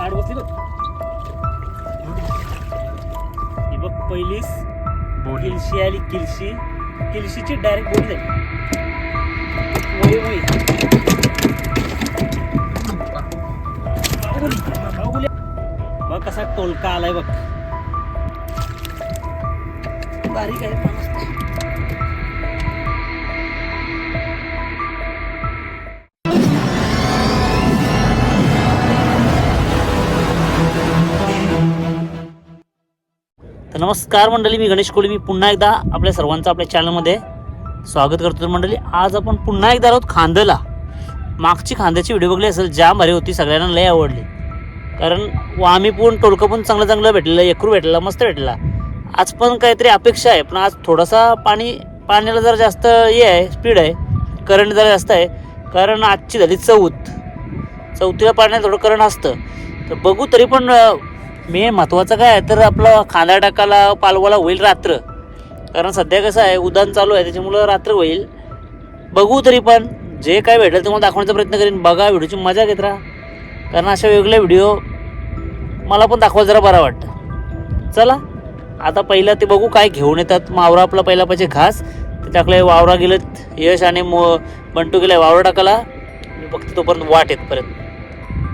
गाड बसली बघ. ही बघ पहिलीच किलशी आली किलशी. किलशीची डायरेक्ट बोली झाली. बघ कसा टोलका आलाय बघ. बारीक आहे तर नमस्कार मंडळी मी गणेश कोळी. मी पुन्हा एकदा आपल्या सर्वांचं आपल्या चॅनलमध्ये स्वागत करतो तर मंडळी. आज आपण पुन्हा एकदा आहोत खांदला. मागची खांद्याची व्हिडिओ बघली असेल ज्या भारी होती सगळ्यांना लय आवडली. कारण वामी पण टोलकं पण चांगलं चांगलं भेटलेलं एकरू भेटलेला मस्त भेटला आज पण काहीतरी अपेक्षा आहे पण आज थोडासा पाणी पाण्याला जरा जास्त हे आहे स्पीड आहे. करंट जरा जास्त आहे. कारण आजची झाली चौथ. चौथीला पाण्यात थोडं करंट असतं. तर बघू तरी पण मे महत्त्वाचं काय आहे तर आपलं खांदा टाकाला पालवाला होईल रात्र. कारण सध्या कसं आहे उदान चालू आहे त्याच्यामुळं रात्र होईल. बघू तरी पण जे काय भेटेल तुम्हाला दाखवण्याचा प्रयत्न करीन. बघा व्हिडिओची मजा घेत राहा. कारण अशा वेगळ्या व्हिडिओ मला पण दाखवा जरा बरा वाटतं. चला आता पहिलं ते बघू काय घेऊन येतात. मावरा आपला पहिला पाहिजे घास. ते वावरा गेलेत यश आणि मो बंटू गेलाय वावरा टाकाला मी बघतो तोपर्यंत वाट येतपर्यंत.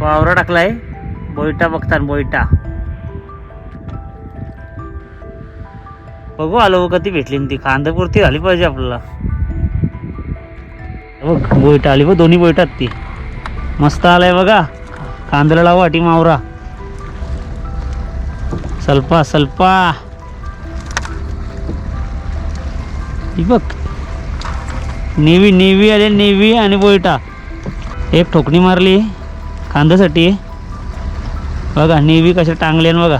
वावरा वावरा टाकलाय. बोईटा बघतात बोईटा. बघू आलो कधी भेटली ती. खांदापुरती झाली पाहिजे आपल्याला. बघ बोयटा आली बघ दोन्ही बोयटात ती. मस्त आलाय बघा. कांद्याला लावा अटी मावरा. सल्पा सल्पा. बघ. नेवी नेवी आले नेवी आणि बोयटा एक ठोकणी मारली कांद्यासाठी बघा नेवी कशा टांगल्या बघा.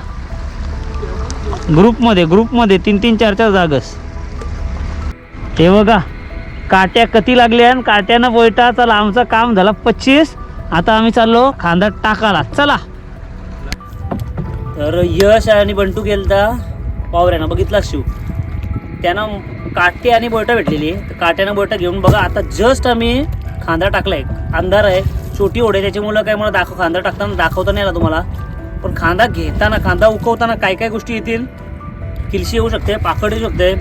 ग्रुपमध्ये ग्रुपमध्ये तीन तीन चार चार जागस. ते बघा काट्या कती लागल्या आणि काट्यानं बोयटा चला आमचं काम झालं पच्चीस. आता आम्ही चाललो खांदा टाकाला चला. तर यश आणि बंटू गेलता पावऱ्यानं बघितला शिव त्यानं काटे आणि बोयटा भेटलेली तर काट्यानं बोयटा घेऊन बघा आता जस्ट आम्ही खांदा टाकलाय. अंधार आहे. छोटी ओढे त्याची त्याच्यामुळं काय मला दाखव खांदा टाकताना दाखवता नाही आला तुम्हाला. पण खांदा घेताना कांदा उकवताना काय काय गोष्टी येतील? किलशी येऊ शकते पाकड येऊ शकते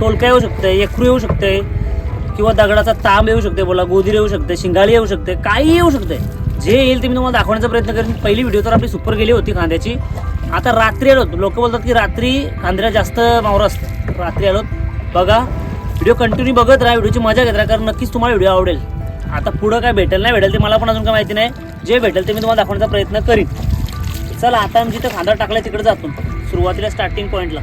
टोलका येऊ शकते एकरू येऊ शकते किंवा दगडाचा तांब येऊ शकते बोला गोदीर येऊ शकते शिंगाळी येऊ शकते काही येऊ शकते. जे येईल ते मी तुम्हाला दाखवण्याचा प्रयत्न करेन. पहिली व्हिडिओ तर आपली सुपर गेली होती कांद्याची आता रात्री आलो लोक बोलतात की रात्री कांद्याला जास्त मावर असतं. रात्री आलो बघा व्हिडिओ कंटिन्यू बघत राहा व्हिडिओची मजा घेत राहा कारण नक्कीच तुम्हाला व्हिडिओ आवडेल. आता पुढं काय भेटेल नाही भेटेल ते मला पण अजून काय माहिती नाही. जे भेटेल ते मी तुम्हाला दाखवण्याचा प्रयत्न करीन. चला आता आम्ही जिथं खांदा टाकला तिकडे जातो. सुरुवातीला स्टार्टिंग पॉईंटला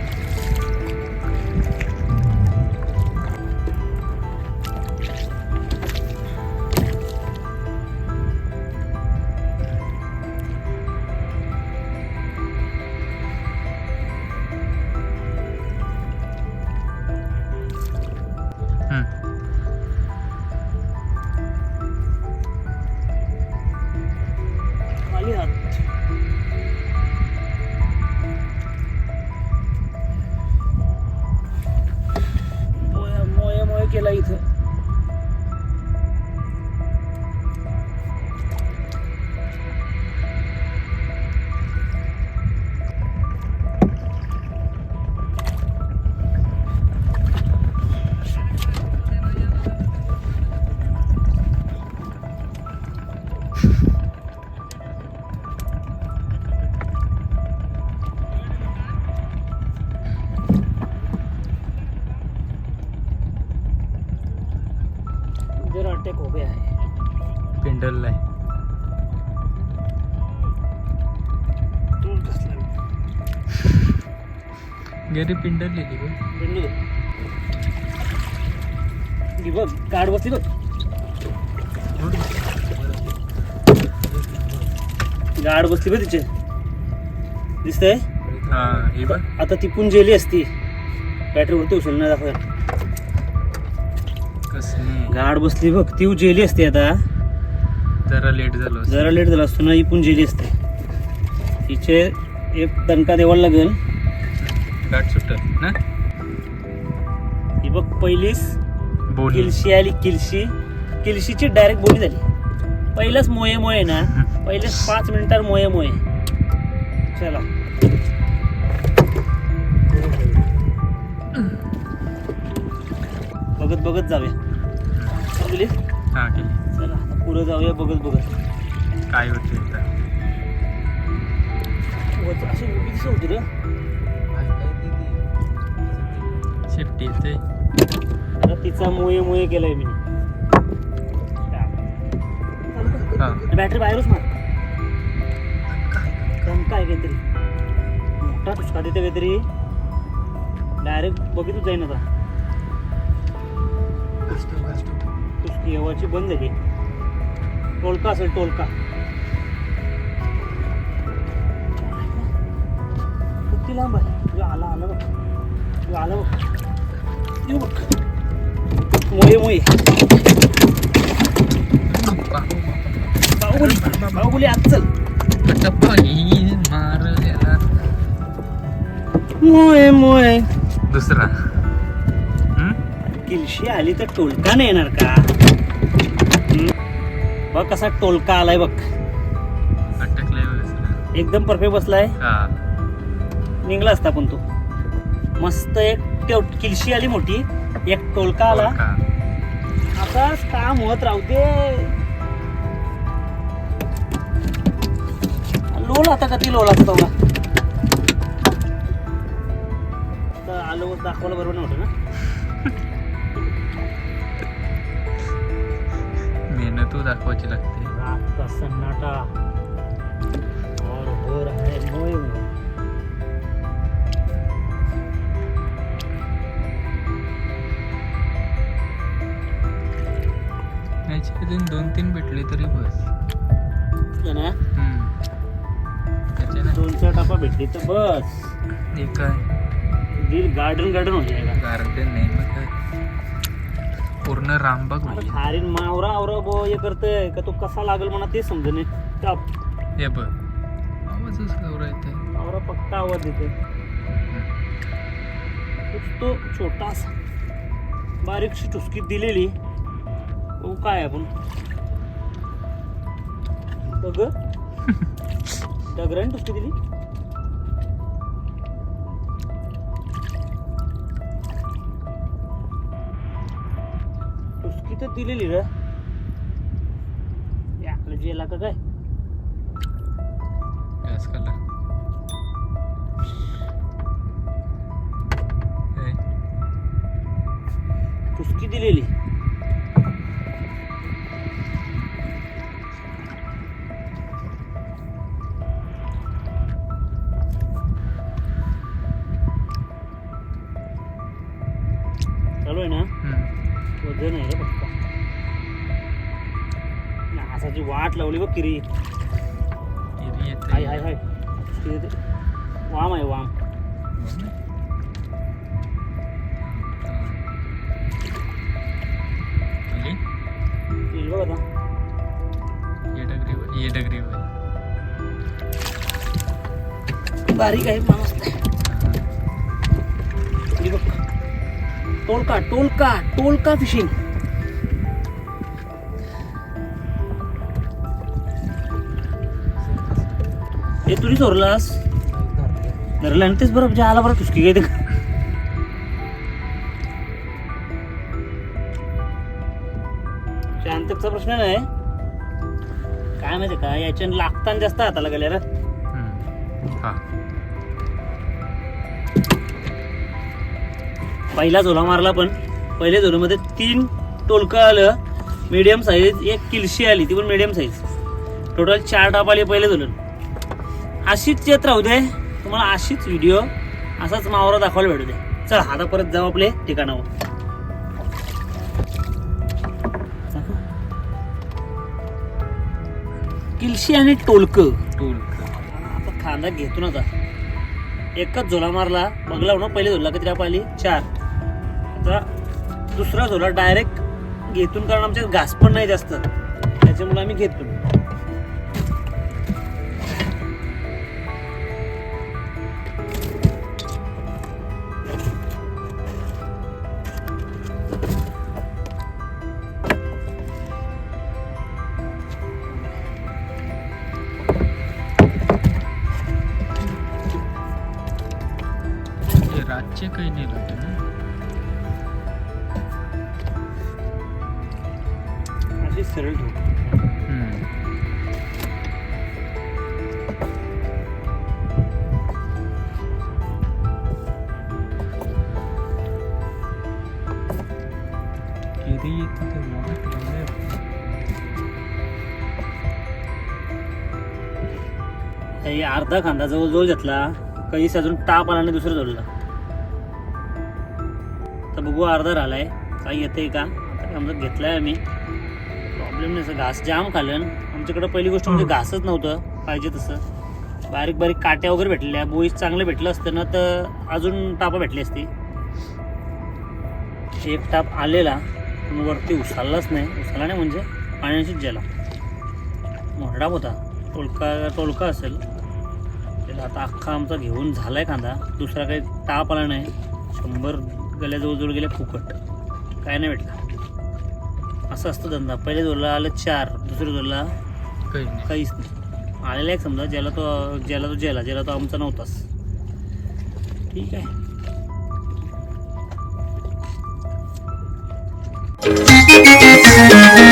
है पिंडल आहे? तू कसला गेली पिंडल लिहिली बघ गाड बसली बघ. गाड बसली बघ तिचे. दिसतंय? हा ही आता ती पण जेली असती बॅटरीवरती उचल नाही दाखवायला कसली? गाड बसली बघ ती जेली असते आता. जरा लेट झालो. जरा लेट झाला असतो ना ही पण जेली असते. तिचे एक दणका द्यावा लागेल. गाठ सुटल ना? ही बघ पहिलीच बोली. किलशी आली किलशी. किलशीची डायरेक्ट बोली झाली. पहिलंच मोये मोये ना पहिलेच पाच मिनिटात मोये मोये चला. मोये मोये केलाय मी. हा. बॅटरी बाहेरच मार. दम काय काहीतरी. मोठा तुझका देते काहीतरी. डायरेक्ट बघितच जाईन आता. तुझकी येवाची बंद झाली टोलका असेल टोलका. किती लांब आहे? यो आला आला बघ. यो आला बघ. येऊ बघ. मोये मोये बाहुबली बाहुबली आज चल मारलेला मोये मोये दुसरा? किलशी आली तर टोलका नाही येणार का? बघ कसा टोलका आलाय बघ. एकदम परफेक्ट बसलाय. निघला असता पण तो. मस्त एक किलशी आली मोठी. एक टोलका आला? असाच काम होत राहू दे. लोल आता कधी लोल असतो आलो दाखवलं बरोबर नव्हतं ना? मेहनत दाखवायची लागते. सन्नाटा? और हो रहा है याची अजून दोन तीन भेटले तरी बस. दोन चार टप्पा भेटली तर बस. हे काय? दिल गार्डन गार्डन हो जाएगा गार्डन नाही मग काय? पूर्ण रामबाग होईल. खारीन मावरा आवरा बो हे करतोय. का तो कसा लागल म्हणा ते समज नाही. टप. हे बघ. आवाजच गौरा येते मावरा पक्का आवाज कुछ तो छोटासा बारीकशी टुसकी दिलेली. हो काय आपण? बघ दगराने टुसकी दिली? टुसकी तर दिलेली रे. आपलं जेला का काय? टुसकी दिलेली. वाट लावली बघ किरी. हाय हाय हाय. वाम आहे वाम. येईल बघ आता. ये डगरी ये डगरी बारीक आहे. माणूस टोलका टोलका टोलका फिशिंग हे तुरी चोरलास धरला आणि तेच बरं म्हणजे आला बरं तुझकी काय ते शांतकचा प्रश्न नाही. काय माहिती का याच्यानं लागताना जास्त हाताला गेल्या रे. हा. पहिला झोला मारला पण पहिल्या झोल्यामध्ये तीन टोलकं आलं. मीडियम साईज एक किलशी आली ती पण मीडियम साईज टोटल चार टाप आले पहिले झोलन अशीच येत राहू दे. तुम्हाला अशीच व्हिडिओ असाच मावरा दाखवायला भेटू दे. चल आता परत जाऊ आपले ठिकाणावर. किलशी आणि टोलकं. टूल आता खांदा घेतो ना आता. एकच झोला मारला बघला ना पहिले झोला किती टाप आली चार. आता दुसरा झोला डायरेक्ट घेतून कारण आमच्यात घास पण नाही जास्त. त्याच्यामुळे आम्ही घेतो सरळ ठेव येते. काही अर्धा खांदा जवळजवळ घेतला. काही अजून टाप आला नाही दुसरं जोडला तर बघू अर्धा राहिलाय. काही येतंय का? आमचं घेतलाय आम्ही. प्रॉब्लेम नाही असं घास जाम खाल्लं. आमच्याकडे पहिली गोष्ट म्हणजे घासच नव्हतं पाहिजे तसं. बारीक बारीक काट्या वगैरे भेटलेल्या बोईस चांगलं भेटलं असतं ना तर अजून टापा भेटली असती. एक टाप आलेला पण वरती उचललाच नाही. उचलला नाही म्हणजे पाण्याशीच गेला मोठा होता. टोलका टोलका असेल. त्याला आता अख्खा आमचा घेऊन झालाय कांदा. दुसरा काही ताप आला नाही. शंभर गल्या जवळजवळ गेले फुकट. काय नाही भेटला. असं असतो धंदा. पहिले जोडला आलं चार दुसऱ्या जोडला काहीच नाही. आलेला आहे समजा ज्याला तो ज्याला तो ज्याला ज्याला तो आमचा नव्हताच ठीक आहे. Thank you.